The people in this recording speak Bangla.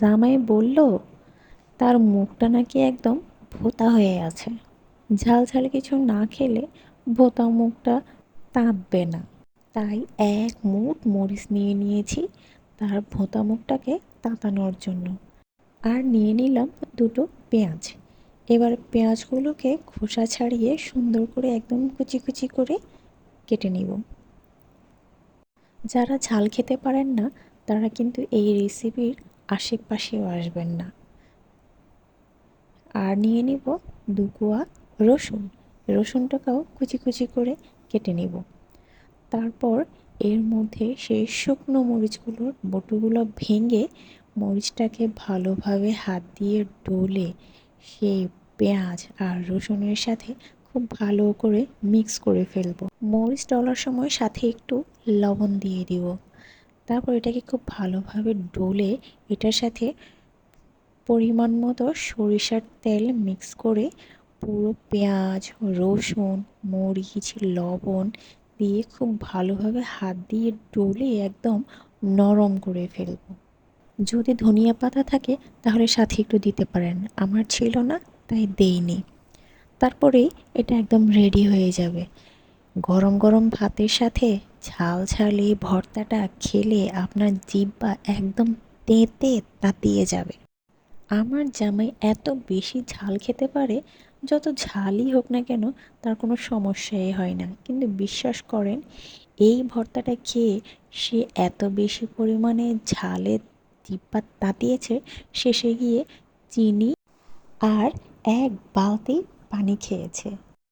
জামাই বলল, তার মুখটা নাকি একদম ভোঁতা হয়ে আছে। ঝাল ঝাল কিছু না খেলে ভোঁতা মুখটা তাপবে না। তাই এক মুঠ মরিচ নিয়ে নিয়েছি তার ভোঁতা মুখটাকে তাতানোর জন্য। আর নিয়ে নিলাম দুটো পেঁয়াজ। এবার পেঁয়াজগুলোকে খোসা ছাড়িয়ে সুন্দর করে একদম কুচি কুচি করে কেটে নিব। যারা ঝাল খেতে পারেন না, তারা কিন্তু এই রেসিপির আশেপাশেও আসবেন না। আর নিয়ে নিব দুকুয়া রসুন। রসুনটাকেও কুচি কুচি করে কেটে নিব। তারপর এর মধ্যে সেই শুকনো মরিচগুলোর বটুগুলো ভেঙে মরিচটাকে ভালোভাবে হাত দিয়ে ডলে সেই পেঁয়াজ আর রসুনের সাথে খুব ভালো করে মিক্স করে ফেলব। মরিচ ডলার সময় সাথে একটু লবণ দিয়ে দিব। তারপর এটাকে খুব ভালোভাবে ডলে এটার সাথে পরিমাণ মতো সরিষার তেল মিক্স করে পুরো পেঁয়াজ, রসুন, মরিচ, লবণ দিয়ে খুব ভালোভাবে হাত দিয়ে ডলে একদম নরম করে ফেলব। যদি ধনিয়া পাতা থাকে তাহলে সাথে একটু দিতে পারেন, আমার ছিল না তাই দেইনি। তারপরে এটা একদম রেডি হয়ে যাবে। গরম গরম ভাতের সাথে ঝাল ঝালে ভর্তাটা খেলে আপনার জিব্বা একদম তেঁতে তাতিয়ে যাবে। আমার জামাই এত বেশি ঝাল খেতে পারে, যত ঝালই হোক না কেন তার কোনো সমস্যাই হয় না। কিন্তু বিশ্বাস করেন, এই ভর্তাটা খেয়ে সে এত বেশি পরিমাণে ঝালে জিব্বা তাতিয়েছে, শেষে গিয়ে চিনি আর এক বালতি পানি খেয়েছে।